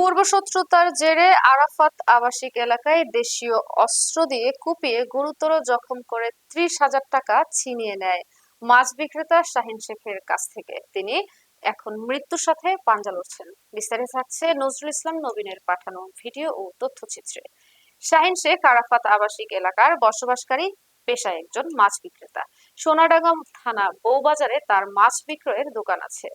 পূর্বশত্রুতার জেরে আরাফাত আবাসিক এলাকায় দেশীয় অস্ত্র দিয়ে কুপিয়ে গুরুতর জখম করে ত্রিশ হাজার টাকা ছিনিয়ে নেয় মাছ বিক্রেতা শাহিন শেখের কাছ থেকে। তিনি এখন মৃত্যুর সাথে পাঞ্জা লড়ছেন। বিস্তারিত থাকছে নজরুল ইসলাম নবীনের পাঠানো ভিডিও ও তথ্যচিত্রে। শাহিন শেখ আরাফাত আবাসিক এলাকার বসবাসকারী, পেশায় একজন মাছ বিক্রেতা। সোনাডাঙ্গা থানা বউবাজারে তার মাছ বিক্রয়ের দোকান আছে।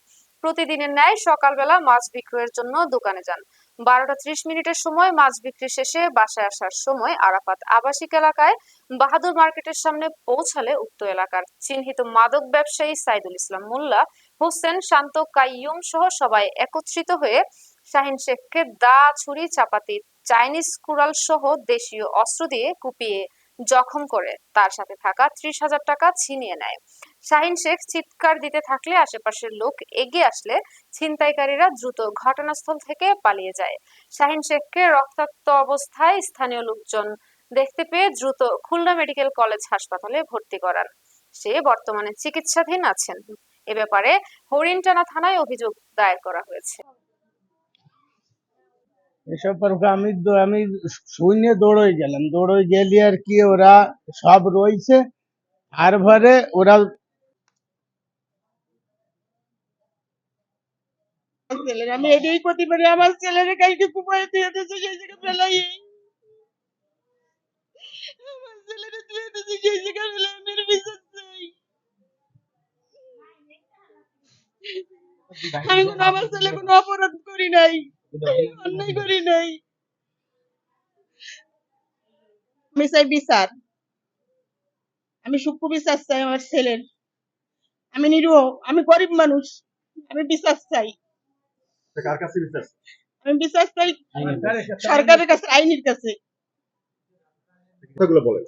প্রতিদিনের ন্যায় সকালবেলা মাছ বিক্রয়ের জন্য দোকানে যান। বারোটা ত্রিশ মিনিটের সময় মাছ বিক্রি শেষে বাসায় আসার সময় আরাফাত আবাসিক এলাকায় বাহাদুর মার্কেটের সামনে পৌঁছালে উক্ত এলাকার চিহ্নিত মাদক ব্যবসায়ী সাইদুল ইসলাম মোল্লা, হোসেন, শান্ত, কাইয়ুম সহ সবাই একত্রিত হয়ে শাহিন শেখকে দা, ছুরি, চাপাতি, চাইনিজ কুড়াল সহ দেশীয় অস্ত্র দিয়ে কুপিয়ে জখম করে। তার সাথে থাকা ত্রিশ হাজার টাকা ছিনিয়ে নেয়। শাহিন শেখ চিৎকার দিতে থাকলে আশেপাশের লোক এগিয়ে আসলে ছিনতাইকারীরা দ্রুত ঘটনাস্থল থেকে পালিয়ে যায়। শাহিন শেখকে রক্তাক্ত অবস্থায় স্থানীয় লোকজন দেখতে পেয়ে দ্রুত খুলনা মেডিকেল কলেজ হাসপাতালে ভর্তি করান। সে বর্তমানে চিকিৎসাধীন আছেন। এ ব্যাপারে হরিণটানা থানায় অভিযোগ দায়ের করা হয়েছে। এসব পর আমি আমি শূন্য দৌড়ে গেলাম। দৌড়ে গেলি আর কি ওরা সব রয়েছে আর ভরে ওরা ছেলের, আমি আমার ছেলে কোনো অপরাধ করি নাই। অন্যায় করি নাই। আমি চাই বিচার। আমি সূক্ষ্ম বিচার চাই আমার ছেলের। আমি নিরীহ আমি গরিব মানুষ। আমি বিচার চাই। কার কাছে বিচার আমি বিচার চাই সরকারের কাছে আইনের কাছে। কথাগুলো বলেন।